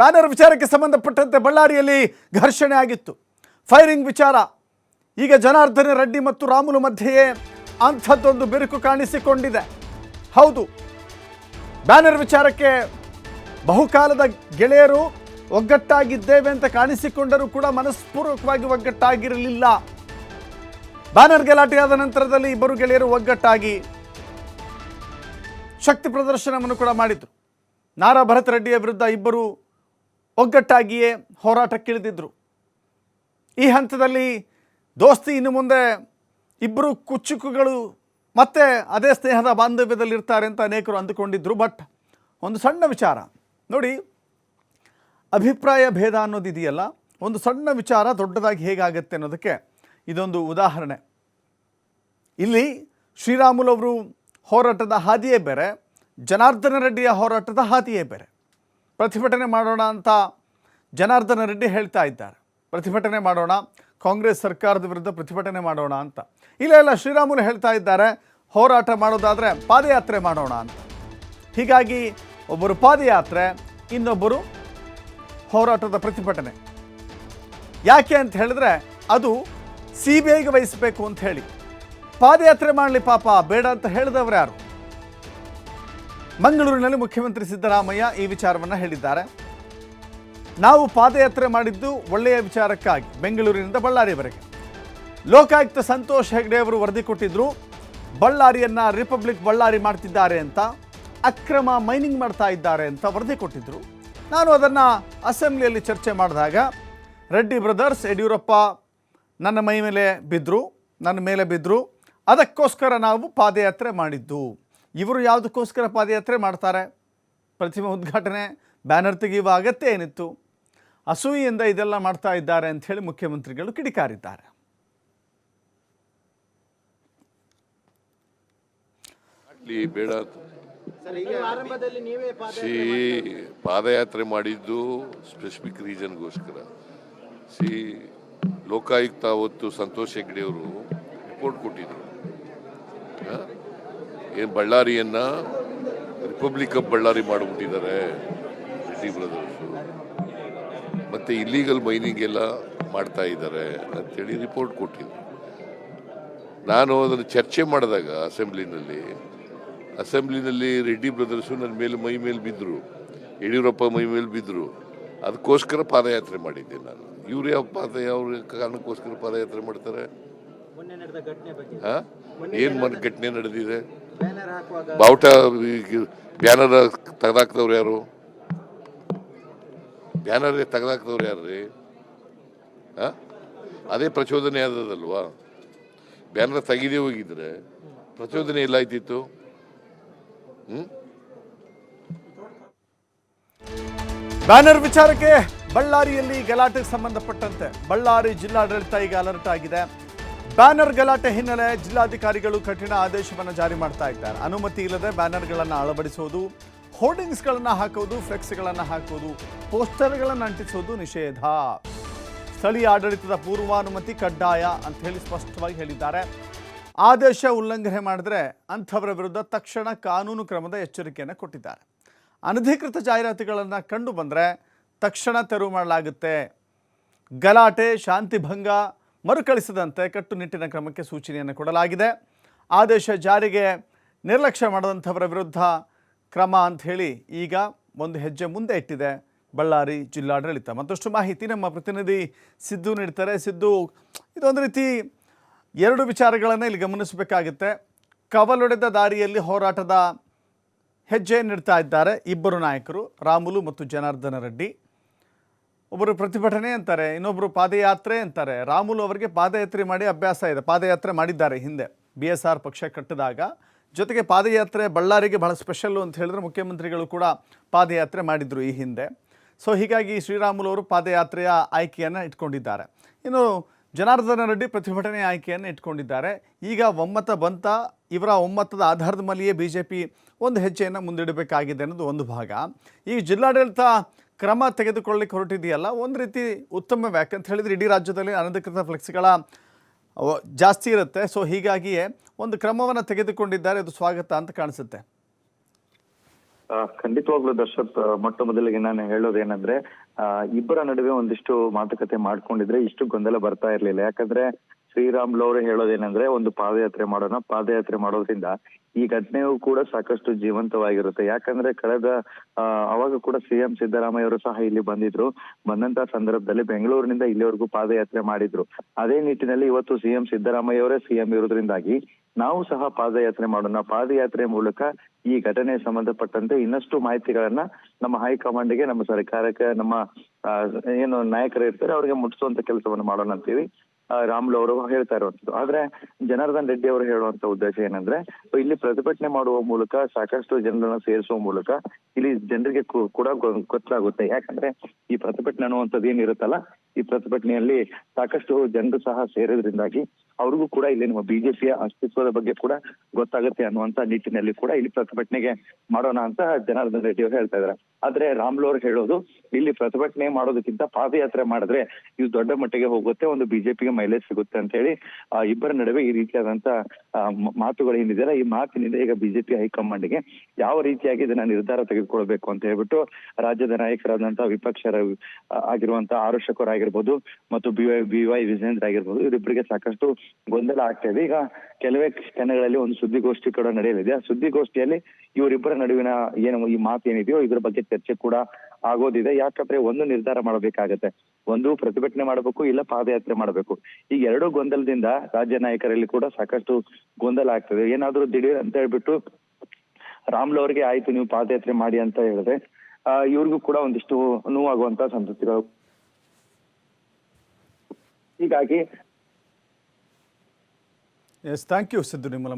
Banner ವಿಚಾರಕ್ಕೆ ಸಂಬಂಧಪಟ್ಟಂತೆ ಬಳ್ಳಾರಿಯಲ್ಲಿ ಘರ್ಷಣೆ ಆಗಿತ್ತು. ಫೈರಿಂಗ್ ವಿಚಾರ. ಈಗ ಜನಾರ್ದನ ರೆಡ್ಡಿ ಮತ್ತು ರಾಮುಲು ಮಧ್ಯೆಯೇ ಅಂಥದ್ದೊಂದು ಬಿರುಕು ಕಾಣಿಸಿಕೊಂಡಿದೆ. ಹೌದು, ಬ್ಯಾನರ್ ವಿಚಾರಕ್ಕೆ ಬಹುಕಾಲದ ಗೆಳೆಯರು ಒಗ್ಗಟ್ಟಾಗಿದ್ದೇವೆ ಅಂತ ಕಾಣಿಸಿಕೊಂಡರೂ ಕೂಡ ಮನಸ್ಪೂರ್ವಕವಾಗಿ ಒಗ್ಗಟ್ಟಾಗಿರಲಿಲ್ಲ. ಬ್ಯಾನರ್ ಗಲಾಟೆಯಾದ ನಂತರದಲ್ಲಿ ಇಬ್ಬರು ಗೆಳೆಯರು ಒಗ್ಗಟ್ಟಾಗಿ ಶಕ್ತಿ ಪ್ರದರ್ಶನವನ್ನು ಕೂಡ ಮಾಡಿದ್ರು. ನಾರಾ ಭರತ್ ರೆಡ್ಡಿಯ ವಿರುದ್ಧ ಇಬ್ಬರು ಒಗ್ಗಟ್ಟಾಗಿಯೇ ಹೋರಾಟಕ್ಕಿಳಿದಿದ್ರು. ಈ ಹಂತದಲ್ಲಿ ದೋಸ್ತಿ ಇನ್ನು ಮುಂದೆ ಇಬ್ಬರು ಕುಚ್ಚುಕುಗಳು ಮತ್ತೆ ಅದೇ ಸ್ನೇಹದ ಬಾಂಧವ್ಯದಲ್ಲಿರ್ತಾರೆ ಅಂತ ಅನೇಕರು ಅಂದುಕೊಂಡಿದ್ದರು ಬಟ್ ಒಂದು ಸಣ್ಣ ವಿಚಾರ. ನೋಡಿ, ಅಭಿಪ್ರಾಯ ಭೇದ ಅನ್ನೋದಿದೆಯಲ್ಲ ಒಂದು ಸಣ್ಣ ವಿಚಾರ ದೊಡ್ಡದಾಗಿ ಹೇಗಾಗತ್ತೆ ಅನ್ನೋದಕ್ಕೆ ಇದೊಂದು ಉದಾಹರಣೆ. ಇಲ್ಲಿ ಶ್ರೀರಾಮುಲು ಹೋರಾಟದ ಹಾದಿಯೇ ಬೇರೆ, ಜನಾರ್ದನ ರೆಡ್ಡಿಯ ಹೋರಾಟದ ಹಾದಿಯೇ ಬೇರೆ. ಪ್ರತಿಭಟನೆ ಮಾಡೋಣ ಅಂತ ಜನಾರ್ದನ ರೆಡ್ಡಿ ಹೇಳ್ತಾ ಇದ್ದಾರೆ. ಪ್ರತಿಭಟನೆ ಮಾಡೋಣ, ಕಾಂಗ್ರೆಸ್ ಸರ್ಕಾರದ ವಿರುದ್ಧ ಪ್ರತಿಭಟನೆ ಮಾಡೋಣ ಅಂತ. ಇಲ್ಲ ಇಲ್ಲ, ಶ್ರೀರಾಮುಲು ಹೇಳ್ತಾ ಇದ್ದಾರೆ, ಹೋರಾಟ ಮಾಡೋದಾದರೆ ಪಾದಯಾತ್ರೆ ಮಾಡೋಣ ಅಂತ. ಹೀಗಾಗಿ ಒಬ್ಬರು ಪಾದಯಾತ್ರೆ, ಇನ್ನೊಬ್ಬರು ಹೋರಾಟದ ಪ್ರತಿಭಟನೆ. ಯಾಕೆ ಅಂತ ಹೇಳಿದ್ರೆ, ಅದು ಸಿ ಬಿ ಐಗೆ ವಹಿಸಬೇಕು ಅಂತ ಹೇಳಿ. ಪಾದಯಾತ್ರೆ ಮಾಡಲಿ ಪಾಪ, ಬೇಡ ಅಂತ ಹೇಳಿದವರು ಯಾರು? ಮಂಗಳೂರಿನಲ್ಲಿ ಮುಖ್ಯಮಂತ್ರಿ ಸಿದ್ದರಾಮಯ್ಯ ಈ ವಿಚಾರವನ್ನು ಹೇಳಿದ್ದಾರೆ. ನಾವು ಪಾದಯಾತ್ರೆ ಮಾಡಿದ್ದು ಒಳ್ಳೆಯ ವಿಚಾರಕ್ಕಾಗಿ ಬೆಂಗಳೂರಿನಿಂದ ಬಳ್ಳಾರಿವರೆಗೆ. ಲೋಕಾಯುಕ್ತ ಸಂತೋಷ್ ಹೆಗ್ಡೆ ಅವರು ವರದಿ ಕೊಟ್ಟಿದ್ರು, ಬಳ್ಳಾರಿಯನ್ನು ರಿಪಬ್ಲಿಕ್ ಬಳ್ಳಾರಿ ಮಾಡ್ತಿದ್ದಾರೆ ಅಂತ, ಅಕ್ರಮ ಮೈನಿಂಗ್ ಮಾಡ್ತಾ ಇದ್ದಾರೆ ಅಂತ ವರದಿ ಕೊಟ್ಟಿದ್ದರು ನಾನು ಅದನ್ನು ಅಸೆಂಬ್ಲಿಯಲ್ಲಿ ಚರ್ಚೆ ಮಾಡಿದಾಗ, ರೆಡ್ಡಿ ಬ್ರದರ್ಸ್, ಯಡಿಯೂರಪ್ಪ ನನ್ನ ಮೈ ಮೇಲೆ ಬಿದ್ದರು ನನ್ನ ಮೇಲೆ ಬಿದ್ದರು ಅದಕ್ಕೋಸ್ಕರ ನಾವು ಪಾದಯಾತ್ರೆ ಮಾಡಿದ್ದು. ಇವರು ಯಾವುದಕ್ಕೋಸ್ಕರ ಪಾದಯಾತ್ರೆ ಮಾಡ್ತಾರೆ? ಪ್ರತಿಮೆ ಉದ್ಘಾಟನೆ ಬ್ಯಾನರ್ ತೆಗೆಯುವ ಅಗತ್ಯ ಏನಿತ್ತು? ಅಸೂಯೆಯಿಂದ ಇದೆಲ್ಲ ಮಾಡ್ತಾ ಇದ್ದಾರೆ ಅಂಥೇಳಿ ಹೇಳಿ ಮುಖ್ಯಮಂತ್ರಿಗಳು ಕಿಡಿಕಾರಿದ್ದಾರೆ. ಬೇಡ ಸಿ ಪಾದಯಾತ್ರೆ ಮಾಡಿದ್ದು ಸ್ಪೆಸಿಫಿಕ್ ರೀಸನ್ಗೋಸ್ಕರ ಸಿ ಲೋಕಾಯುಕ್ತ ಅವತ್ತು ಸಂತೋಷ್ ಹೆಗ್ಡೆ ಅವರು ರಿಪೋರ್ಟ್ ಕೊಟ್ಟಿದ್ರು ಏನು ಬಳ್ಳಾರಿಯನ್ನ ರಿಪಬ್ಲಿಕ್ ಆಫ್ ಬಳ್ಳಾರಿ ಮಾಡಿಬಿಟ್ಟಿದ್ದಾರೆ ರೆಡ್ಡಿ ಬ್ರದರ್ಸು ಮತ್ತೆ ಇಲ್ಲಿಗಲ್ ಮೈನಿಂಗ್ ಎಲ್ಲ ಮಾಡ್ತಾ ಇದ್ದಾರೆ ಅಂತೇಳಿ ರಿಪೋರ್ಟ್ ಕೊಟ್ಟಿದ್ರು. ನಾನು ಅದನ್ನು ಚರ್ಚೆ ಮಾಡಿದಾಗ ಅಸೆಂಬ್ಲಿನಲ್ಲಿ ಅಸೆಂಬ್ಲಿನಲ್ಲಿ ರೆಡ್ಡಿ ಬ್ರದರ್ಸು ನನ್ನ ಮೇಲೆ ಮೈ ಮೇಲೆ ಬಿದ್ದರು ಯಡಿಯೂರಪ್ಪ ಮೈ ಮೇಲೆ ಬಿದ್ದರು ಅದಕ್ಕೋಸ್ಕರ ಪಾದಯಾತ್ರೆ ಮಾಡಿದ್ದೆ ನಾನು. ಇವ್ರು ಯಾವ ಪಾದ ಯಾವ ಕಾರಣಕ್ಕೋಸ್ಕರ ಪಾದಯಾತ್ರೆ ಮಾಡ್ತಾರೆ? ಹಾ? ಏನು ಮನ್ ಘಟನೆ ನಡೆದಿದೆ? ಬಾವುಟ ಬ್ಯಾನರ್ ತೆಗೆದಾಕ್ತವ್ರು ಯಾರು? ಬ್ಯಾನರ್ ತೆಗೆದಾಕ್ತವ್ರು ಯಾರು ರೀ ಹಾ? ಅದೇ ಪ್ರಚೋದನೆ ಆದದಲ್ವಾ ಬ್ಯಾನರ್ ತೆಗೆದೇ ಹೋಗಿದ್ರೆ ಪ್ರಚೋದನೆ ಇಲ್ಲ ಆಯ್ತಿತ್ತು. ಹ್ಮ್? ಬ್ಯಾನರ್ ವಿಚಾರಕ್ಕೆ ಬಳ್ಳಾರಿಯಲ್ಲಿ ಗಲಾಟೆಗೆ ಸಂಬಂಧಪಟ್ಟಂತೆ ಬಳ್ಳಾರಿ ಜಿಲ್ಲಾಡಳಿತ ಈಗ ಅಲರ್ಟ್ ಆಗಿದೆ. ಬ್ಯಾನರ್ ಗಲಾಟೆ ಹಿನ್ನೆಲೆ ಜಿಲ್ಲಾಧಿಕಾರಿಗಳು ಕಠಿಣ ಆದೇಶವನ್ನು ಜಾರಿ ಮಾಡ್ತಾ ಇದ್ದಾರೆ. ಅನುಮತಿ ಇಲ್ಲದೆ ಬ್ಯಾನರ್ಗಳನ್ನು ಅಳವಡಿಸೋದು, ಹೋರ್ಡಿಂಗ್ಸ್ಗಳನ್ನು ಹಾಕುವುದು ಫ್ಲೆಕ್ಸ್ಗಳನ್ನು ಹಾಕುವುದು ಪೋಸ್ಟರ್ಗಳನ್ನು ಅಂಟಿಸುವುದು ನಿಷೇಧ. ಸ್ಥಳೀಯ ಆಡಳಿತದ ಪೂರ್ವಾನುಮತಿ ಕಡ್ಡಾಯ ಅಂತ ಹೇಳಿ ಸ್ಪಷ್ಟವಾಗಿ ಹೇಳಿದ್ದಾರೆ. ಆದೇಶ ಉಲ್ಲಂಘನೆ ಮಾಡಿದ್ರೆ ಅಂಥವರ ವಿರುದ್ಧ ತಕ್ಷಣ ಕಾನೂನು ಕ್ರಮದ ಎಚ್ಚರಿಕೆಯನ್ನು ಕೊಟ್ಟಿದ್ದಾರೆ. ಅನಧಿಕೃತ ಜಾಹೀರಾತುಗಳನ್ನು ಕಂಡು ಬಂದರೆ ತಕ್ಷಣ ತೆರವು ಮಾಡಲಾಗುತ್ತೆ. ಗಲಾಟೆ ಶಾಂತಿಭಂಗ ಮರುಕಳಿಸದಂತೆ ಕಟ್ಟುನಿಟ್ಟಿನ ಕ್ರಮಕ್ಕೆ ಸೂಚನೆಯನ್ನು ಕೊಡಲಾಗಿದೆ. ಆದೇಶ ಜಾರಿಗೆ ನಿರ್ಲಕ್ಷ್ಯ ಮಾಡದಂಥವರ ವಿರುದ್ಧ ಕ್ರಮ ಅಂತ ಹೇಳಿ ಈಗ ಒಂದು ಹೆಜ್ಜೆ ಮುಂದೆ ಇಟ್ಟಿದೆ ಬಳ್ಳಾರಿ ಜಿಲ್ಲಾಡಳಿತ. ಮತ್ತಷ್ಟು ಮಾಹಿತಿ ನಮ್ಮ ಪ್ರತಿನಿಧಿ ಸಿದ್ದು ನೀಡ್ತಾರೆ. ಸಿದ್ದು, ಇದೊಂದು ರೀತಿ ಎರಡು ವಿಚಾರಗಳನ್ನು ಇಲ್ಲಿ ಗಮನಿಸಬೇಕಾಗುತ್ತೆ. ಕವಲೊಡೆದ ದಾರಿಯಲ್ಲಿ ಹೋರಾಟದ ಹೆಜ್ಜೆ ನೀಡ್ತಾ ಇದ್ದಾರೆ ಇಬ್ಬರು ನಾಯಕರು ರಾಮುಲು ಮತ್ತು ಜನಾರ್ದನ ರೆಡ್ಡಿ. ಒಬ್ಬರು ಪ್ರತಿಭಟನೆ ಅಂತಾರೆ ಇನ್ನೊಬ್ಬರು ಪಾದಯಾತ್ರೆ ಅಂತಾರೆ. ರಾಮುಲು ಅವರಿಗೆ ಪಾದಯಾತ್ರೆ ಮಾಡಿ ಅಭ್ಯಾಸ ಇದೆ. ಪಾದಯಾತ್ರೆ ಮಾಡಿದ್ದಾರೆ ಹಿಂದೆ. ಬಿ ಎಸ್ ಆರ್ ಪಕ್ಷ ಕಟ್ಟಿದಾಗ. ಜೊತೆಗೆ ಪಾದಯಾತ್ರೆ ಬಳ್ಳಾರಿಗೆ ಬಹಳ ಸ್ಪೆಷಲ್ಲು ಅಂತ ಹೇಳಿದ್ರೆ ಮುಖ್ಯಮಂತ್ರಿಗಳು ಕೂಡ ಪಾದಯಾತ್ರೆ ಮಾಡಿದರು ಈ ಹಿಂದೆ. ಸೊ, ಹೀಗಾಗಿ ಶ್ರೀರಾಮುಲು ಅವರು ಪಾದಯಾತ್ರೆಯ ಆಯ್ಕೆಯನ್ನು ಇಟ್ಕೊಂಡಿದ್ದಾರೆ. ಇನ್ನು ಜನಾರ್ದನ ರೆಡ್ಡಿ ಪ್ರತಿಭಟನೆ ಆಯ್ಕೆಯನ್ನು ಇಟ್ಕೊಂಡಿದ್ದಾರೆ. ಈಗ ಒಮ್ಮತ ಬಂತ, ಇವರ ಒಮ್ಮತದ ಆಧಾರದ ಮೇಲೆಯೇ ಬಿ ಜೆ ಪಿ ಒಂದು ಹೆಜ್ಜೆಯನ್ನು ಮುಂದಿಡಬೇಕಾಗಿದೆ ಅನ್ನೋದು ಒಂದು ಭಾಗ. ಈ ಜಿಲ್ಲಾಡಳಿತ ಕ್ರಮ ತೆಗೆದುಕೊಳ್ಳಿಕ್ಕೆ ಹೊರಟಿದೆಯಲ್ಲ, ಒಂದು ರೀತಿ ವ್ಯಾಕೆ ಅಂತ ಹೇಳಿದ್ರೆ ಇಡೀ ರಾಜ್ಯದಲ್ಲಿ ಅನಧಿಕೃತ ಫ್ಲೆಕ್ಸ್ಗಳ ಜಾಸ್ತಿ ಇರುತ್ತೆ. ಸೊ ಹೀಗಾಗಿಯೇ ಒಂದು ಕ್ರಮವನ್ನು ತೆಗೆದುಕೊಂಡಿದ್ದಾರೆ, ಅದು ಸ್ವಾಗತ ಅಂತ ಕಾಣಿಸುತ್ತೆ. ಖಂಡಿತವಾಗ್ಲೂ ದರ್ಶಕ್ ಮೊಟ್ಟ ಮೊದಲಿಗೆ ನಾನು ಹೇಳೋದೇನಂದ್ರೆ ಇಬ್ಬರ ನಡುವೆ ಒಂದಿಷ್ಟು ಮಾತುಕತೆ ಮಾಡ್ಕೊಂಡಿದ್ರೆ ಇಷ್ಟು ಗೊಂದಲ ಬರ್ತಾ ಇರ್ಲಿಲ್ಲ. ಯಾಕಂದ್ರೆ ಶ್ರೀರಾಮ್ಲು ಅವರು ಹೇಳೋದೇನಂದ್ರೆ ಒಂದು ಪಾದಯಾತ್ರೆ ಮಾಡೋಣ. ಪಾದಯಾತ್ರೆ ಮಾಡೋದ್ರಿಂದ ಈ ಘಟನೆಯು ಕೂಡ ಸಾಕಷ್ಟು ಜೀವಂತವಾಗಿರುತ್ತೆ. ಯಾಕಂದ್ರೆ ಕಳೆದ ಅವಾಗ ಕೂಡ ಸಿಎಂ ಸಿದ್ದರಾಮಯ್ಯ ಅವರು ಸಹ ಇಲ್ಲಿ ಬಂದಿದ್ರು. ಬಂದಂತ ಸಂದರ್ಭದಲ್ಲಿ ಬೆಂಗಳೂರಿನಿಂದ ಇಲ್ಲಿವರೆಗೂ ಪಾದಯಾತ್ರೆ ಮಾಡಿದ್ರು. ಅದೇ ನಿಟ್ಟಿನಲ್ಲಿ ಇವತ್ತು ಸಿಎಂ ಸಿದ್ದರಾಮಯ್ಯ ಅವರೇ ಸಿಎಂ ಇರೋದ್ರಿಂದಾಗಿ ನಾವು ಸಹ ಪಾದಯಾತ್ರೆ ಮಾಡೋಣ. ಪಾದಯಾತ್ರೆ ಮೂಲಕ ಈ ಘಟನೆ ಸಂಬಂಧಪಟ್ಟಂತೆ ಇನ್ನಷ್ಟು ಮಾಹಿತಿಗಳನ್ನ ನಮ್ಮ ಹೈಕಮಾಂಡ್ಗೆ, ನಮ್ಮ ಸರ್ಕಾರಕ್ಕೆ, ನಮ್ಮ ಏನು ನಾಯಕರು ಇರ್ತಾರೆ, ಅವರಿಗೆ ಮುಟ್ಟಿಸುವಂತ ಕೆಲಸವನ್ನು ಮಾಡೋಣ ಅಂತೀವಿ. ರಾಮ್ಲು ಅವರು ಹೇಳ್ತಾ ಇರುವಂತದ್ದು ಆದ್ರೆ ಜನಾರ್ದನ್ ರೆಡ್ಡಿ ಅವರು ಹೇಳುವಂತ ಉದ್ದೇಶ ಏನಂದ್ರೆ ಇಲ್ಲಿ ಪ್ರತಿಭಟನೆ ಮಾಡುವ ಮೂಲಕ ಸಾಕಷ್ಟು ಜನರನ್ನ ಸೇರಿಸುವ ಮೂಲಕ ಇಲ್ಲಿ ಜನರಿಗೆ ಕೂಡ ಗೊತ್ತಾಗುತ್ತೆ ಯಾಕಂದ್ರೆ ಈ ಪ್ರತಿಭಟನೆ ಅನ್ನುವಂಥದ್ದು ಏನಿರುತ್ತಲ್ಲ, ಈ ಪ್ರತಿಭಟನೆಯಲ್ಲಿ ಸಾಕಷ್ಟು ಜನರು ಸಹ ಸೇರೋದ್ರಿಂದಾಗಿ ಅವ್ರಿಗೂ ಕೂಡ ಇಲ್ಲಿ ನಮ್ಮ ಬಿಜೆಪಿಯ ಅಸ್ತಿತ್ವದ ಬಗ್ಗೆ ಕೂಡ ಗೊತ್ತಾಗುತ್ತೆ ಅನ್ನುವಂತ ನಿಟ್ಟಿನಲ್ಲಿ ಕೂಡ ಇಲ್ಲಿ ಪ್ರತಿಭಟನೆಗೆ ಮಾಡೋಣ ಅಂತ ಜನಾರ್ದನ್ ರೆಡ್ಡಿ ಅವರು ಹೇಳ್ತಾ ಇದ್ದಾರೆ. ಆದ್ರೆ ರಾಮ್ಲೋರ್ ಹೇಳೋದು, ಇಲ್ಲಿ ಪ್ರತಿಭಟನೆ ಮಾಡೋದಕ್ಕಿಂತ ಪಾದಯಾತ್ರೆ ಮಾಡಿದ್ರೆ ಇದು ದೊಡ್ಡ ಮಟ್ಟಿಗೆ ಹೋಗುತ್ತೆ, ಒಂದು ಬಿಜೆಪಿಗೆ ಮೈಲೇಜ್ ಸಿಗುತ್ತೆ ಅಂತ ಹೇಳಿ ಇಬ್ಬರ ನಡುವೆ ಈ ರೀತಿಯಾದಂತ ಮಾತುಗಳು ಏನಿದೆಯಲ್ಲ, ಈ ಮಾತಿನಿಂದ ಈಗ ಬಿಜೆಪಿ ಹೈಕಮಾಂಡ್ಗೆ ಯಾವ ರೀತಿಯಾಗಿ ಇದನ್ನ ನಿರ್ಧಾರ ತೆಗೆದುಕೊಳ್ಬೇಕು ಅಂತ ಹೇಳ್ಬಿಟ್ಟು ರಾಜ್ಯದ ನಾಯಕರಾದಂತಹ ವಿಪಕ್ಷರ ಆಗಿರುವಂತಹ ಆರೋಷಕರು ಆಗಿರ್ಬೋದು ಮತ್ತು B Y B Y Vijendra ಆಗಿರ್ಬೋದು ಇವರಿಬ್ಬರಿಗೆ ಸಾಕಷ್ಟು ಗೊಂದಲ ಆಗ್ತಾ ಇದೆ. ಈಗ ಕೆಲವೇ ಕ್ಷಣಗಳಲ್ಲಿ ಒಂದು ಸುದ್ದಿಗೋಷ್ಠಿ ಕೂಡ ನಡೆಯಲಿದೆ. ಆ ಸುದ್ದಿಗೋಷ್ಠಿಯಲ್ಲಿ ಇವರಿಬ್ಬರ ನಡುವಿನ ಏನು ಈ ಮಾತು ಏನಿದೆಯೋ ಇದ್ರ ಬಗ್ಗೆ ಚರ್ಚೆ ಕೂಡ ಆಗೋದಿದೆ. ಯಾಕಂದ್ರೆ ಒಂದು ನಿರ್ಧಾರ ಮಾಡಬೇಕಾಗತ್ತೆ. ಒಂದು ಪ್ರತಿಭಟನೆ ಮಾಡಬೇಕು, ಇಲ್ಲ ಪಾದಯಾತ್ರೆ ಮಾಡಬೇಕು. ಈ ಎರಡು ಗೊಂದಲದಿಂದ ರಾಜ್ಯ ನಾಯಕರಲ್ಲಿ ಕೂಡ ಸಾಕಷ್ಟು ಗೊಂದಲ ಆಗ್ತದೆ. ಏನಾದ್ರೂ ದಿಢೀರ್ ಅಂತ ಹೇಳ್ಬಿಟ್ಟು ರಾಮ್ಲು ಅವರಿಗೆ ಆಯ್ತು, ನೀವು ಪಾದಯಾತ್ರೆ ಮಾಡಿ ಅಂತ ಹೇಳಿದ್ರೆ ಇವ್ರಿಗೂ ಕೂಡ ಒಂದಿಷ್ಟು ನೋವಾಗುವಂತ ಸಂತತಿಗಳು ಹೀಗಾಗಿ ಎಸ್ ಥ್ಯಾಂಕ್ ಯು ಸಿದ್ದು ನಿಮ್ಮಲ